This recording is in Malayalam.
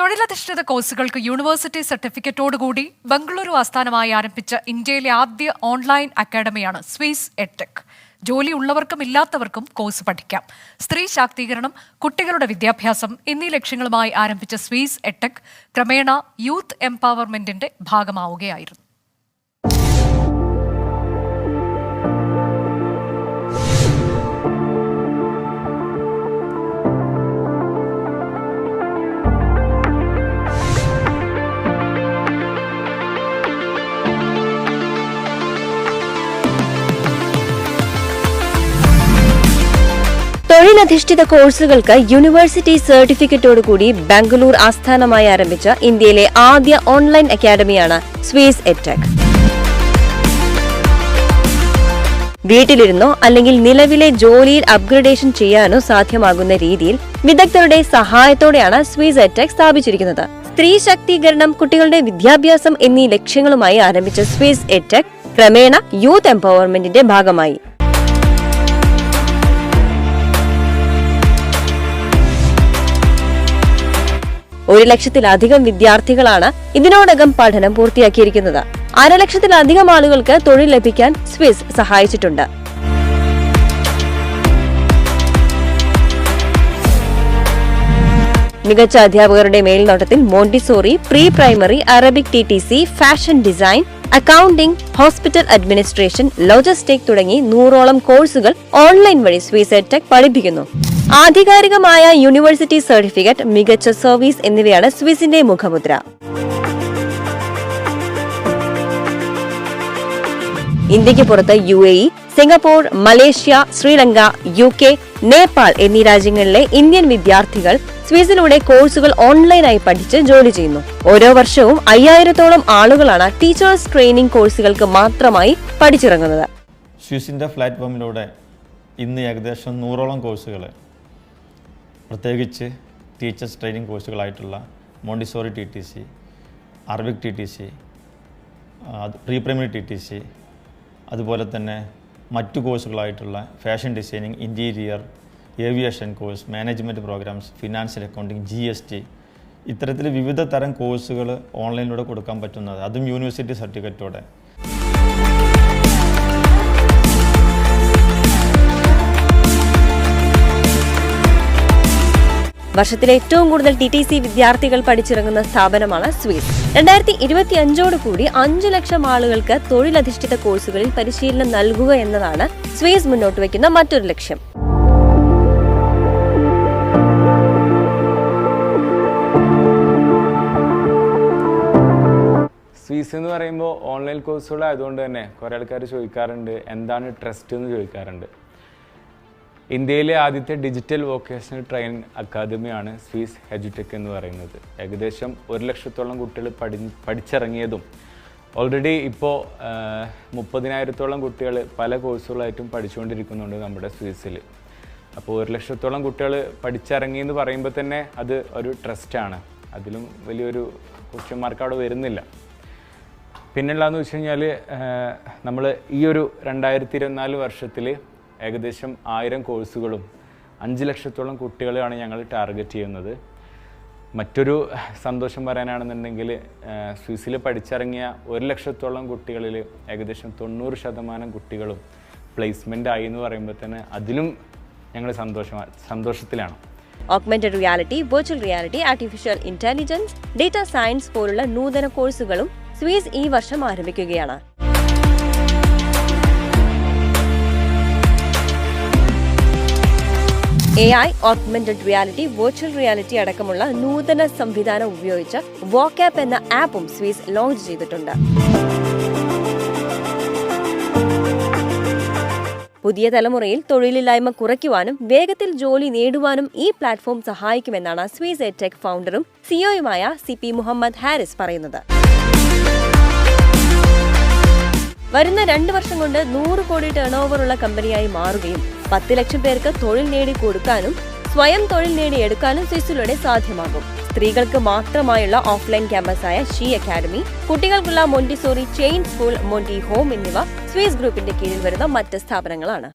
തൊഴിലധിഷ്ഠിത കോഴ്സുകൾക്ക് യൂണിവേഴ്സിറ്റി സർട്ടിഫിക്കറ്റോടുകൂടി ബംഗളൂരു ആസ്ഥാനമായി ആരംഭിച്ച ഇന്ത്യയിലെ ആദ്യ ഓൺലൈൻ അക്കാദമിയാണ് സ്വീസ് എഡ്ടെക്. ജോലി ഉള്ളവർക്കും ഇല്ലാത്തവർക്കും കോഴ്സ് പഠിക്കാം. സ്ത്രീ ശാക്തീകരണം കുട്ടികളുടെ വിദ്യാഭ്യാസം എന്നീ ലക്ഷ്യങ്ങളുമായി ആരംഭിച്ച സ്വീസ് എടെക് ക്രമേണ യൂത്ത് എംപവർമെന്റിന്റെ ഭാഗമാവുകയായിരുന്നു. തൊഴിലധിഷ്ഠിത കോഴ്സുകൾക്ക് യൂണിവേഴ്സിറ്റി സർട്ടിഫിക്കറ്റോടുകൂടി ബാംഗ്ലൂർ ആസ്ഥാനമായി ആരംഭിച്ച ഇന്ത്യയിലെ ആദ്യ ഓൺലൈൻ അക്കാദമിയാണ് സ്വീസ് എറ്റക് വീട്ടിലിരുന്നോ അല്ലെങ്കിൽ നിലവിലെ ജോലിയിൽ അപ്ഗ്രഡേഷൻ ചെയ്യാനോ സാധ്യമാകുന്ന രീതിയിൽ വിദഗ്ധരുടെ സഹായത്തോടെയാണ് സ്വീസ് എറ്റക് സ്ഥാപിച്ചിരിക്കുന്നത്. സ്ത്രീ ശാക്തീകരണം കുട്ടികളുടെ വിദ്യാഭ്യാസം എന്നീ ലക്ഷ്യങ്ങളുമായി ആരംഭിച്ച സ്വീസ് എറ്റക് ക്രമേണ യൂത്ത് എംപവർമെന്റിന്റെ ഭാഗമായി. ഒരു ലക്ഷത്തിലധികം വിദ്യാർത്ഥികളാണ് ഇതിനോടകം പഠനം പൂർത്തിയാക്കിയിരിക്കുന്നത്. അരലക്ഷത്തിലധികം ആളുകൾക്ക് തൊഴിൽ ലഭിക്കാൻ സ്വിസ് സഹായിച്ചിട്ടുണ്ട്. മികച്ച അധ്യാപകരുടെ മേൽനോട്ടത്തിൽ Montessori pre primary Arabic T T C fashion design accounting hospital administration logistic തുടങ്ങി നൂറോളം കോഴ്സുകൾ ഓൺലൈൻ വഴി സ്വീസ് ടെക് പഠിപ്പിക്കുന്നു. ആധികാരികമായ യൂണിവേഴ്സിറ്റി സർട്ടിഫിക്കറ്റ് മികച്ച സർവീസ് എന്നിവയാണ് സ്വിസിന്റെ മുഖമുദ്ര. ഇന്ത്യയ്ക്ക് പുറത്ത് U A E Singapore Malaysia Sri Lanka U K Nepal എന്നീ രാജ്യങ്ങളിലെ ഇന്ത്യൻ വിദ്യാർത്ഥികൾ സ്വിസിലൂടെ കോഴ്സുകൾ ഓൺലൈനായി പഠിച്ച് ജോലി ചെയ്യുന്നു. ഓരോ വർഷവും അയ്യായിരത്തോളം ആളുകളാണ് ടീച്ചേഴ്സ് ട്രെയിനിംഗ് കോഴ്സുകൾക്ക് മാത്രമായി പഠിച്ചിറങ്ങുന്നത്. സ്വിസിന്റെ പ്ലാറ്റ്ഫോമിലൂടെ ഇന്ന് ഏകദേശം നൂറോളം കോഴ്സുകൾ പ്രത്യേകിച്ച് teachers training കോഴ്സുകളായിട്ടുള്ള Montessori T T C Arabic T T C pre primary T T C അതുപോലെ തന്നെ മറ്റു കോഴ്സുകളായിട്ടുള്ള fashion designing interior aviation course management programmes financial accounting G S T ഇത്തരത്തിൽ വിവിധ തരം കോഴ്സുകൾ ഓൺലൈനിലൂടെ കൊടുക്കാൻ പറ്റുന്നത്. അതും യൂണിവേഴ്സിറ്റി സർട്ടിഫിക്കറ്റോടെ. വർഷത്തിലെ ഏറ്റവും കൂടുതൽ ടി ടി സി വിദ്യാർത്ഥികൾ പഠിച്ചിറങ്ങുന്ന സ്ഥാപനമാണ് സ്വീസ്. രണ്ടായിരത്തി ഇരുപത്തി അഞ്ചോട് കൂടി അഞ്ചു ലക്ഷം ആളുകൾക്ക് തൊഴിലധിഷ്ഠിത കോഴ്സുകളിൽ പരിശീലനം നൽകുക എന്നതാണ് സ്വീസ് മുന്നോട്ട് വയ്ക്കുന്ന മറ്റൊരു ലക്ഷ്യം. സ്വീസ് എന്ന് പറയുമ്പോൾ ഓൺലൈൻ കോഴ്സുകൾ ആയതുകൊണ്ട് തന്നെ കുറേ ആൾക്കാർ ചോദിക്കാറുണ്ട് എന്താണ് ട്രസ്റ്റ് എന്ന് ചോദിക്കാറുണ്ട്. ഇന്ത്യയിലെ ആദ്യത്തെ ഡിജിറ്റൽ വൊക്കേഷണൽ ട്രെയിനിങ് അക്കാദമിയാണ് സ്വീസ് എജുടെക് എന്ന് പറയുന്നത്. ഏകദേശം ഒരു ലക്ഷത്തോളം കുട്ടികൾ പഠി പഠിച്ചിറങ്ങിയതും ഓൾറെഡി ഇപ്പോൾ മുപ്പതിനായിരത്തോളം കുട്ടികൾ പല കോഴ്സുകളായിട്ടും പഠിച്ചുകൊണ്ടിരിക്കുന്നുണ്ട് നമ്മുടെ സ്വീസിൽ. അപ്പോൾ ഒരു ലക്ഷത്തോളം കുട്ടികൾ പഠിച്ചിറങ്ങി എന്ന് പറയുമ്പോൾ തന്നെ അത് ഒരു ട്രസ്റ്റാണ് അതിലും വലിയൊരു ക്വസ്റ്റ്യൻ മാർക്ക് അവിടെ വരുന്നില്ല. പിന്നെയുള്ളതെന്ന് വെച്ച് കഴിഞ്ഞാൽ നമ്മൾ ഈ ഒരു രണ്ടായിരത്തി ഇരുപത്തിനാല് വർഷത്തിൽ ഏകദേശം ആയിരം കോഴ്സുകളും അഞ്ച് ലക്ഷത്തോളം കുട്ടികളെയാണ് ഞങ്ങൾ ടാർഗറ്റ് ചെയ്യുന്നത്. മറ്റൊരു സന്തോഷം പറയാനാണെന്നുണ്ടെങ്കിൽ സ്വിസിൽ പഠിച്ചിറങ്ങിയ ഒരു ലക്ഷത്തോളം കുട്ടികളിൽ ഏകദേശം തൊണ്ണൂറ് ശതമാനം കുട്ടികളും പ്ലേസ്മെന്റ് ആയി എന്ന് പറയുമ്പോൾ തന്നെ അതിലും ഞങ്ങൾ സന്തോഷമാണ് സന്തോഷത്തിലാണ്. Augmented reality virtual reality artificial intelligence data science പോലുള്ള നൂതന കോഴ്സുകളും സ്വീസ് ഈ വർഷം ആരംഭിക്കുകയാണ്. A I augmented reality virtual reality അടക്കമുള്ള നൂതന സംവിധാനം ഉപയോഗിച്ച് വോക്കാപ്പ് എന്ന ആപ്പും സ്വീസ് ലോഞ്ച് ചെയ്തിട്ടുണ്ട്. പുതിയ തലമുറയിൽ തൊഴിലില്ലായ്മ കുറയ്ക്കുവാനും വേഗത്തിൽ ജോലി നേടുവാനും ഈ പ്ലാറ്റ്ഫോം സഹായിക്കുമെന്നാണ് സ്വീസ് എടെക് ഫൗണ്ടറും സിഒയുമായ സി പി മുഹമ്മദ് ഹാരിസ് പറയുന്നത്. വരുന്ന രണ്ട് വർഷം കൊണ്ട് നൂറ് കോടി ടേൺ ഓവറുള്ള കമ്പനിയായി മാറുകയും പത്ത് ലക്ഷം പേർക്ക് തൊഴിൽ നേടി കൊടുക്കാനും സ്വയം തൊഴിൽ നേടിയെടുക്കാനും സ്വിസിലൂടെ സാധ്യമാകും. സ്ത്രീകൾക്ക് മാത്രമായുള്ള ഓഫ്ലൈൻ ക്യാമ്പസായ ഷീ അക്കാദമി കുട്ടികൾക്കുള്ള Montessori chain school Monti Home എന്നിവ സ്വിസ് ഗ്രൂപ്പിന്റെ കീഴിൽ വരുന്ന മറ്റ് സ്ഥാപനങ്ങളാണ്.